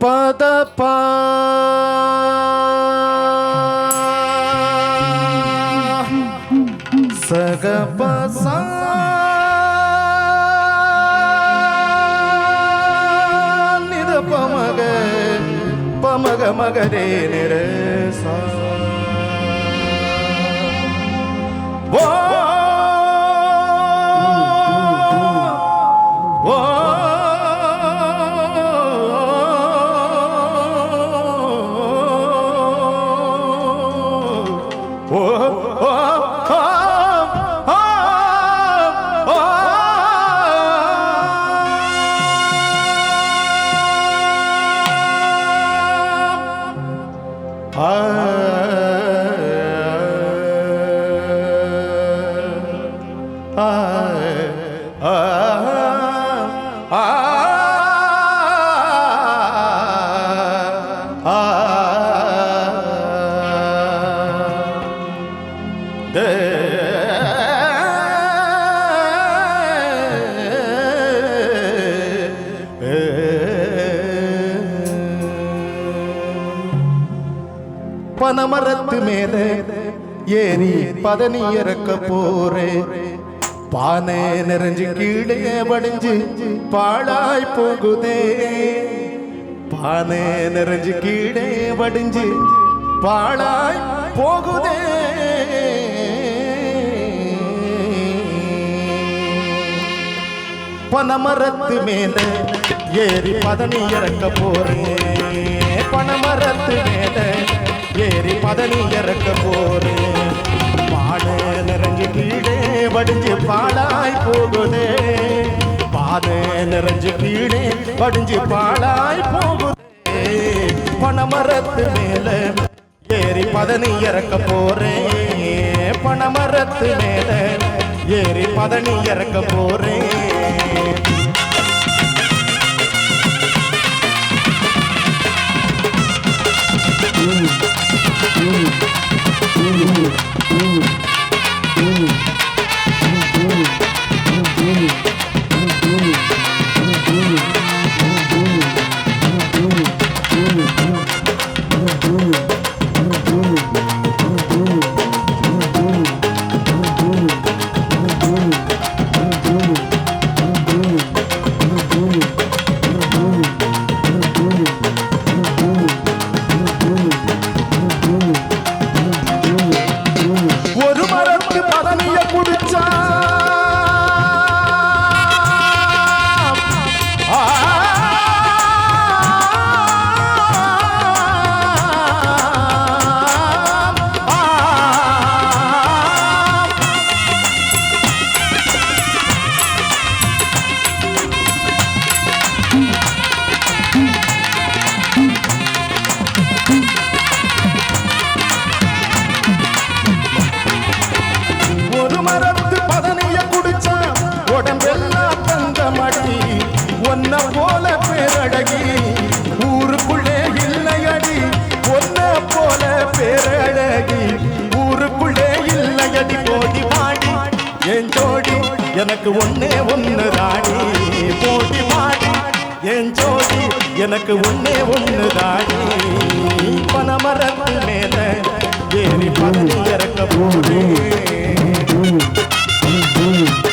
பத பா சக பசா பமக பமக மகரே நிர சா ஓ I பனமரத்து மேல ஏறி பதனி இறக்க போறே. பானை நிறைஞ்சு கீழே வடிஞ்சு பாழாய் போகுதே. பானை நிறைஞ்சு கீழே வடிஞ்சு பாழாய் போகுதே. பனமரத்து மேல ஏறி பதனி இறக்க போறேன் பனமரத்து மேல ஏறி பதனி இறக்க போறேன் பானை நிறைஞ்சு கீழே வடிஞ்சு பாழாய் போகுதே. பானை நிறைஞ்சு கீழே வடிஞ்சு பாழாய் போகுதே. பணமரத்து மேல ஏறி பதனி இறக்க போறேன் பணமரத்து மேல ஏறி பதனி இறக்க போறேன் Ooh. Ooh. Ooh. ஒரு மரத்து பதனிய குடிச்சா உடம்பெல்லாம் தந்த மாட்டி ஒன்ன போல பேரடகி ஊருக்குள்ளே இல்லையடி ஒன்ன போல பேரழகி. ஊருக்குள்ளே இல்லையடி போடி பாடி. என் ஜோடி எனக்கு ஒன்னே ஒன்னு ராணி போடி பாடி. என் ஜோடி எனக்கு ஒன்னே ஒன்னு ராணி பணமரத்து மேல ஏறி பதனி இறக்க போறேன் ஆடு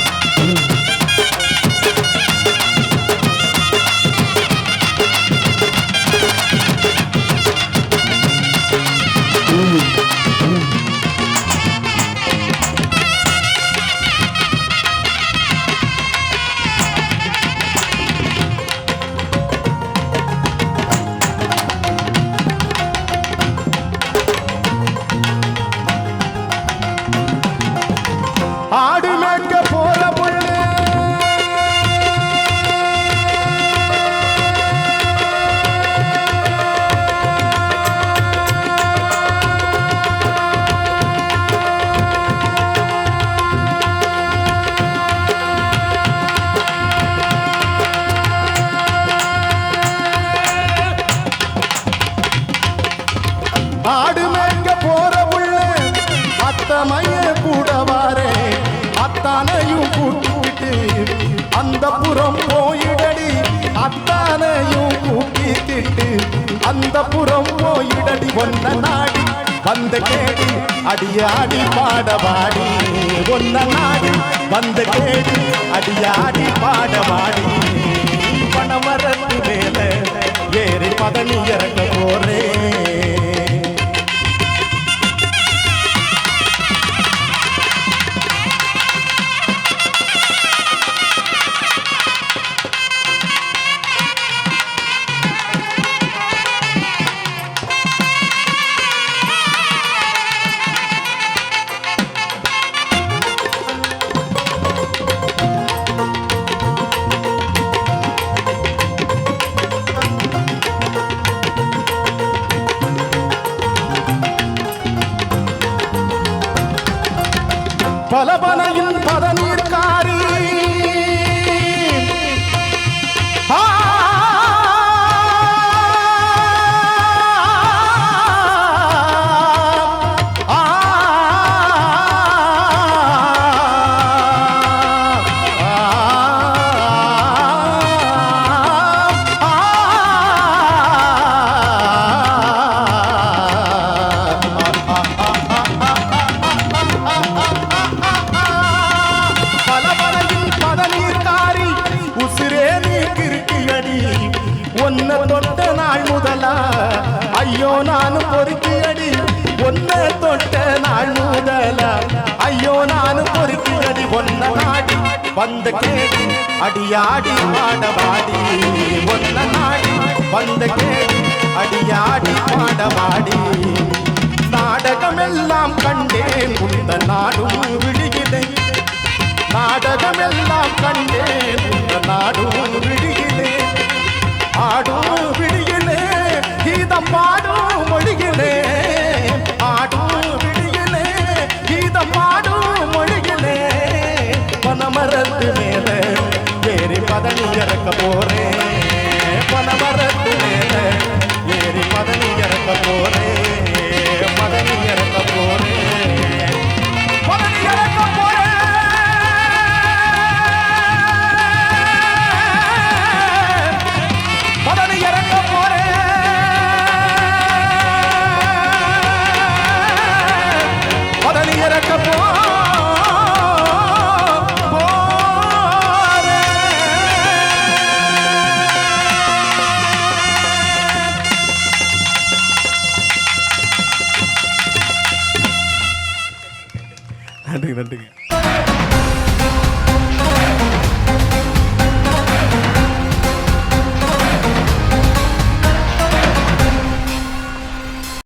அந்த புறம் போயிடடி. அத்தானையும் கூட்டிட்டு அந்த புறம் போயிடடி. ஒன்ன நாடி வந்த கேடி. அடியாடி பாடவாடி ஒன்ன நாடி வந்த கேடி. அடியாடி பாடவாடி பணமரத்து மேல ஏறி பதனி இறக்க தொட்ட நாள் முதலா. ஐயோ நானும் பொறுக்கி அடி ஒன்ன தொட்ட நாள் முதலா. ஐயோ நானும் பொறுக்கி அடி ஒன்ன நாடி வந்த கேடி. அடியாடி பாடவாடி ஒன்ன நாடி வந்த கேடி. அடியாடி பாடவாடி நாடகமெல்லாம் கண்டேன். உந்த நாடும் விழியிலே நாடகமெல்லாம் கண்டேன். உந்த நாடும் விழியிலே ஆடும் விடிய இறக்க போ நன்றி நன்றிங்க.